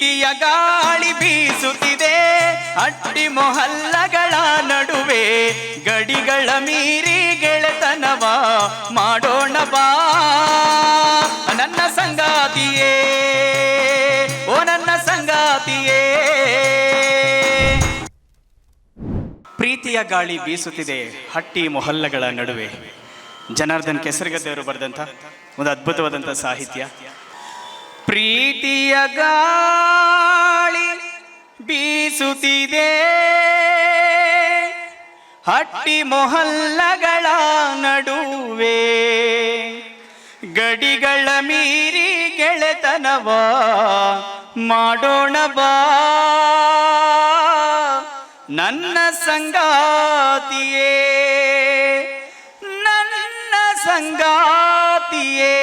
ಪ್ರೀತಿಯ ಗಾಳಿ ಬೀಸುತ್ತಿದೆ. ಅಟ್ಟಿ ಮೊಹಲ್ಲಗಳ ನಡುವೆ ಗಡಿಗಳ ಮೀರಿ ಗೆಳೆತನವ ಮಾಡೋಣ ಬಾ. ನನ್ನ ಸಂಗಾತಿಯೇ, ಓ ನನ್ನ ಸಂಗಾತಿಯೇ. ಪ್ರೀತಿಯ ಗಾಳಿ ಬೀಸುತ್ತಿದೆ ಹಟ್ಟಿ ಮೊಹಲ್ಲಗಳ ನಡುವೆ. ಜನಾರ್ದನ್ ಕೆಸರಗದ್ದೆಯವರು ಬರೆದಂಥ ಒಂದು ಅದ್ಭುತವಾದಂಥ ಸಾಹಿತ್ಯ. ಪ್ರೀತಿಯ ಗಾಳಿ ಬೀಸುತ್ತಿದೆ. ಹಟ್ಟಿ ಮೊಹಲ್ಲಗಳ ನಡುವೆ ಗಡಿಗಳ ಮೀರಿ ಗೆಳೆತನವ ಮಾಡೋಣ ಬಾ. ನನ್ನ ಸಂಗಾತಿಯೇ ನನ್ನ ಸಂಗಾತಿಯೇ.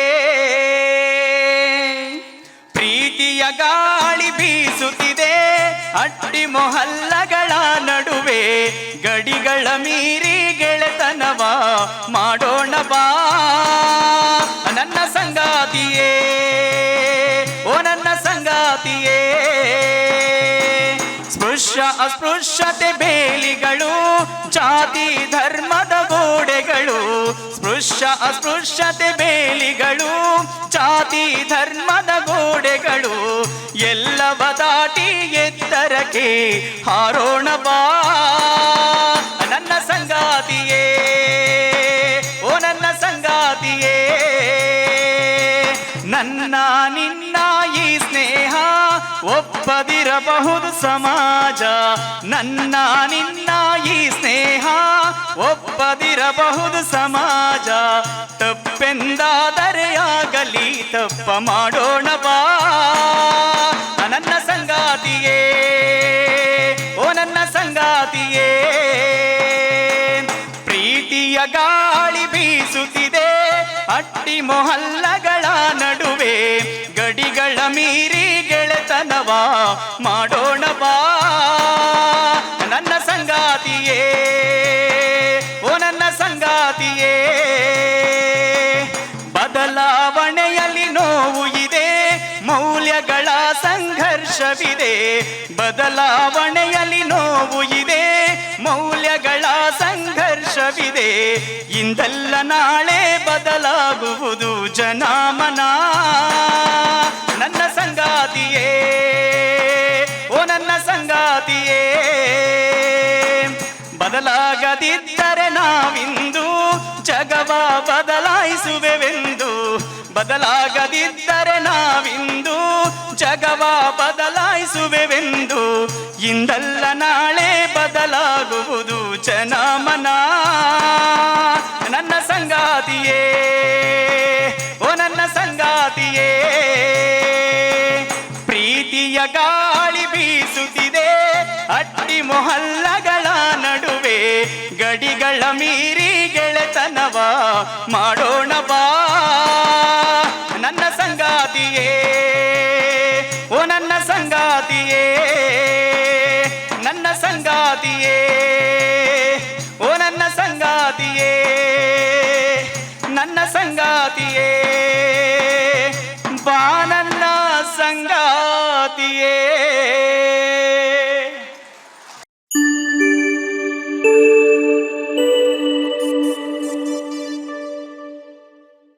ಪ್ರೀತಿಯ ಗಾಳಿ ಬೀಸುತ್ತಿದೆ. ಅಟ್ಟಿ ಮೊಹಲ್ಲಗಳ ನಡುವೆ ಗಡಿಗಳ ಮೀರಿ ಗೆಳೆತನವ ಮಾಡೋಣ ಬಾ. ನನ್ನ ಸಂಗಾತಿಯೇ, ಓ ನನ್ನ ಸಂಗಾತಿಯೇ. ಸ್ಪೃಶ್ಯ ಅಸ್ಪೃಶ್ಯತೆ ಬೇಲಿಗಳು, ಜಾತಿ ಧರ್ಮದ ಗೋಡೆಗಳು. ಸ್ಪೃಶ್ಯ ಅಸ್ಪೃಶ್ಯತೆ ಬೇಲಿಗಳು, ಜಾತಿ ಧರ್ಮದ ಎತ್ತರಕ್ಕೆ ಹಾರೋಣ ಬಾ. ನನ್ನ ಸಂಗಾತಿಯೇ, ಓ ನನ್ನ ಸಂಗಾತಿಯೇ, ನನ್ನ ನಿನ್ನ ಈ ಸ್ನೇಹ ಒಪ್ಪದಿರಬಹುದು ಸಮಾಜ. ನನ್ನ ನಿನ್ನ ಈ ಸ್ನೇಹ ಒಪ್ಪದಿರಬಹುದು ಸಮಾಜ. ತಪ್ಪೆಂದಾದರೆ ಆಗಲಿ, ತಪ್ಪ ಮಾಡೋಣ ಬಾ. ಗಾಳಿ ಬೀಸುತ್ತಿದೆ. ಅಟ್ಟಿ ಮೊಹಲ್ಲಗಳ ನಡುವೆ ಗಡಿಗಳ ಮೀರಿ ಗೆಳೆತನವ ಮಾಡೋಣ ಬಾ. ನನ್ನ ಸಂಗಾತಿಯೇ, ಓ ನನ್ನ ಸಂಗಾತಿಯೇ, ಬದಲಾವಣೆಯಲ್ಲಿ ನೋವು ಇದೆ, ಮೌಲ್ಯಗಳ ಸಂಘರ್ಷವಿದೆ. ಬದಲಾವಣೆಯಲ್ಲಿ ನೋವು ಇದೆ, ಮೌಲ್ಯಗಳ ಇಂದಲ್ಲ ನಾಳೆ ಬದಲಾಗುವುದು ಜನಾಮನ. ನನ್ನ ಸಂಗಾತಿಯೇ, ಓ ನನ್ನ ಸಂಗಾತಿಯೇ, ಬದಲಾಗದಿದ್ದರೆ ನಾವಿಂದು ಜಗವ ಬದಲಾಯಿಸುವೆವೆಂದು. ಬದಲಾಗದಿದ್ದರೆ ನಾವಿಂದು ಜಗವ ಬದಲಾಯಿಸುವೆವೆಂದು. ಇಂದಲ್ಲ ನಾಳೆ ಬದಲಾಗುವುದು ಸಂಗಾತಿಯೇ, ಓ ನನ್ನ ಸಂಗಾತಿಯೇ, ಪ್ರೀತಿಯ ಗಾಳಿ ಬೀಸುತ್ತಿದೆ ಅಟ್ಟಿ ಮೊಹಲ್ಲಗಳ ನಡುವೆ, ಗಡಿಗಳ ಮೀರಿ ಗೆಳೆತನವ ಮಾಡೋಣ ಬಾ. ನನ್ನ ಸಂಗಾತಿಯೇ, ಓ ನನ್ನ ಸಂಗಾತಿಯೇ ನನ್ನ ಸಂಗಾತಿಯೇ.